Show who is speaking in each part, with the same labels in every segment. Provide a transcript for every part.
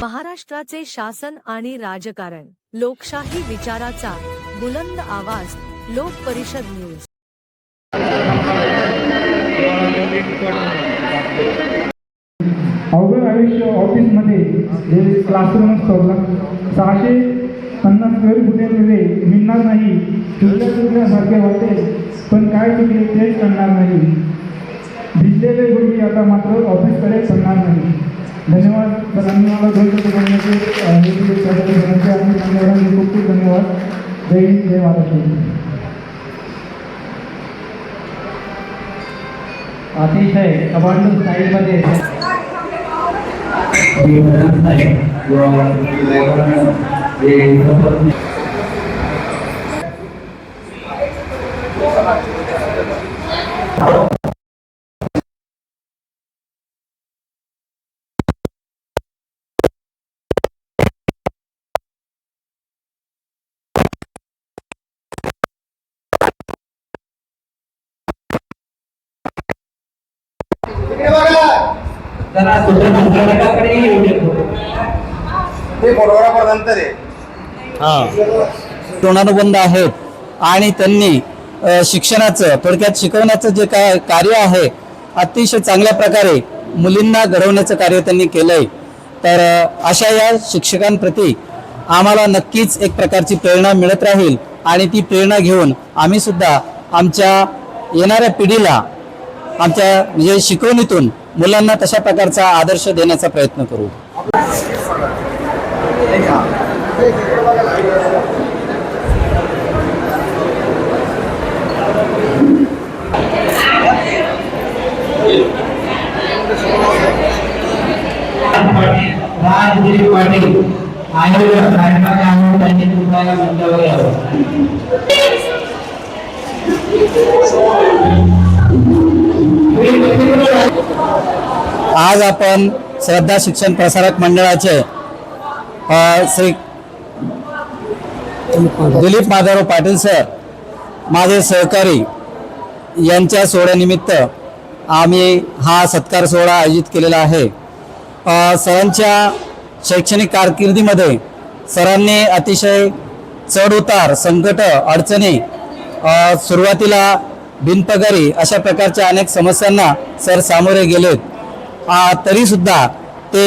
Speaker 1: महाराष्ट्राचे शासन आणि राजकारण लोकशाही विचाराचा बुलंद आवाज लोक परिषद न्यूज.
Speaker 2: अवघड आयुष्य ऑफिसमध्ये जे क्लासरूम असतो सहाशे पन्नास स्क्वेअर फुटेमध्ये मिळणार नाही. चुकल्या चुकल्यासारखे होते पण काय चुकले तेच करणार नाही. भिजलेले गुडघे आता मात्र ऑफिसकडे चालणार नाही. धन्यवाद. सरांनी मला दोन शब्द बोलण्याचे करण्याचे आणि धन्यवाद खूप खूप धन्यवाद. जय हिंद जय महाराष्ट्र
Speaker 3: अतिशय कमांडो स्टाईलमध्ये. जरा सूत्रसंचालकाकडे येऊ शकतो
Speaker 4: ते बरोबर नंतर आहे
Speaker 5: ऋणानुबंध आहेत. आणि त्यांनी शिक्षणाचं थोडक्यात शिकवण्याचं जे काय कार्य आहे अतिशय चांगल्या प्रकारे मुलींना घडवण्याचं कार्य त्यांनी केलंय. तर अशा या शिक्षकांप्रती आम्हाला नक्कीच एक प्रकारची प्रेरणा मिळत राहील. आणि ती प्रेरणा घेऊन आम्ही सुद्धा आमच्या येणाऱ्या पिढीला आमच्या म्हणजे शिकवणीतून मुलांना तशा प्रकारचा आदर्श देण्याचा प्रयत्न करू.
Speaker 3: राजगिरी पाटील आणि त्यांनी तुम्हाला यावं.
Speaker 5: आज आपण श्रद्धा शिक्षण प्रसारक मंडळाचे श्री दिलीप माधवराव पाटील सर माझे सहकारी यांच्या सोहळ्यानिमित्त आम्ही हा सत्कार सोहळा आयोजित केलेला आहे. सरांच्या शैक्षणिक कारकिर्दीमध्ये सरांनी अतिशय चढ उतार संकट अडचणी सुरुवातीला बिनपगारी अशा प्रकारच्या अनेक समस्यांना सर सामोरे गेलेत. तरीसुद्धा ते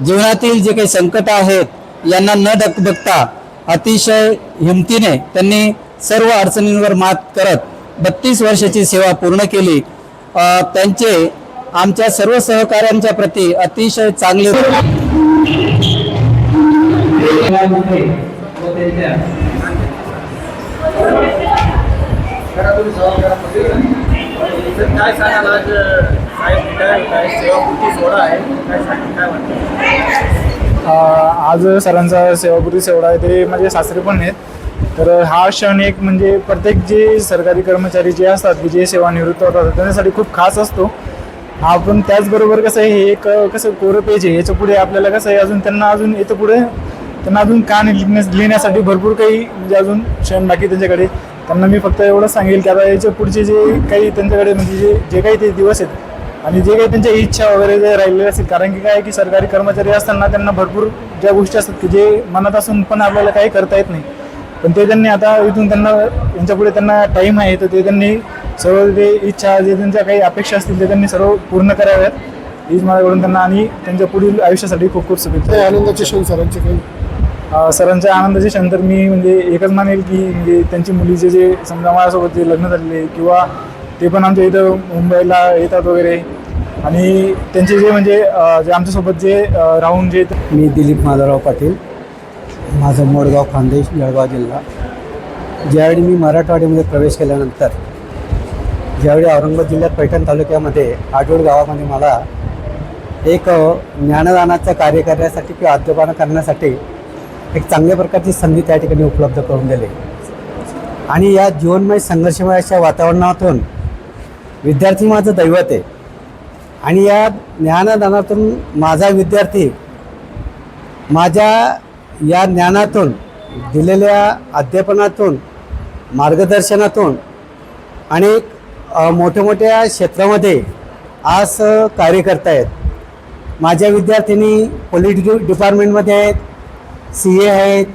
Speaker 5: जीवनातील जे काही संकट आहेत यांना न डक बघता अतिशय हिमतीने त्यांनी सर्व अडचणींवर मात करत बत्तीस वर्षाची सेवा पूर्ण केली. त्यांचे आमच्या सर्व सहकाऱ्यांच्या प्रती अतिशय चांगले
Speaker 4: काय सांगाल आज साहेब सेवापूर्ती सोहळा आहे? काय काय वाटतं?
Speaker 2: आज सरांचा सेवापूर्ती सोहळा आहे ते माझे सासरे पण आहेत. तर हा क्षण एक म्हणजे प्रत्येक जे सरकारी कर्मचारी जे असतात की जे सेवानिवृत्त होतात त्यांच्यासाठी खूप खास असतो. हा त्याचबरोबर कसं आहे हे एक कसं कोरं पेज आहे याच्यापुढे आपल्याला कसं आहे अजून त्यांना अजून याच्यापुढे त्यांना अजून कान लिहिण्यासाठी भरपूर काही म्हणजे अजून क्षण बाकी त्यांच्याकडे. त्यांना मी फक्त एवढंच सांगेल की आता याच्या पुढचे जे काही त्यांच्याकडे म्हणजे जे जे काही ते दिवस आहेत आणि जे काही त्यांच्या इच्छा वगैरे जे राहिलेल्या असतील कारण की काय की सरकारी कर्मचारी असताना त्यांना भरपूर ज्या गोष्टी असतात की जे मनात असून पण आपल्याला काही करता येत नाही. पण ते त्यांनी आता इथून त्यांना यांच्यापुढे त्यांना टाईम आहे तर ते त्यांनी सर्व जे इच्छा जे त्यांच्या काही अपेक्षा असतील ते त्यांनी सर्व पूर्ण कराव्यात. हीच माझ्याकडून त्यांना आणि त्यांच्या पुढील आयुष्यासाठी खूप खूप शुभेच्छा.
Speaker 4: आनंदाचे क्षण सरांचे काही
Speaker 2: सरांच्या आनंदाचे क्षण मी म्हणजे एकच मानेल की म्हणजे त्यांची मुलीचे जे समजा माझ्यासोबत जे लग्न झालेले किंवा ते पण आमच्या इथं मुंबईला येतात वगैरे. आणि त्यांचे जे म्हणजे जे आमच्यासोबत जे राहून जे
Speaker 5: मी दिलीप माधवराव पाटील. माझं मोडगाव खानदेश जळगाव जिल्हा. ज्यावेळी मी मराठवाड्यामध्ये प्रवेश केल्यानंतर ज्यावेळी औरंगाबाद जिल्ह्यात पैठण तालुक्यामध्ये आडोळ गावामध्ये मला एक ज्ञानदानाचं कार्य करण्यासाठी किंवा अध्यापन करण्यासाठी एक चांगल्या प्रकारची संधी त्या ठिकाणी उपलब्ध करून दिली. आणि या जीवनमय संघर्षमय अशा वातावरणातून विद्यार्थी माझं दैवत आहे. आणि या ज्ञानदानातून माझा विद्यार्थी माझ्या या ज्ञानातून दिलेल्या अध्यापनातून मार्गदर्शनातून अनेक मोठ्या मोठ्या क्षेत्रामध्ये आज कार्य करतायत.
Speaker 6: माझ्या विद्यार्थिनी पॉलिटिकल डिपार्टमेंटमध्ये आहेत. सी ए आहेत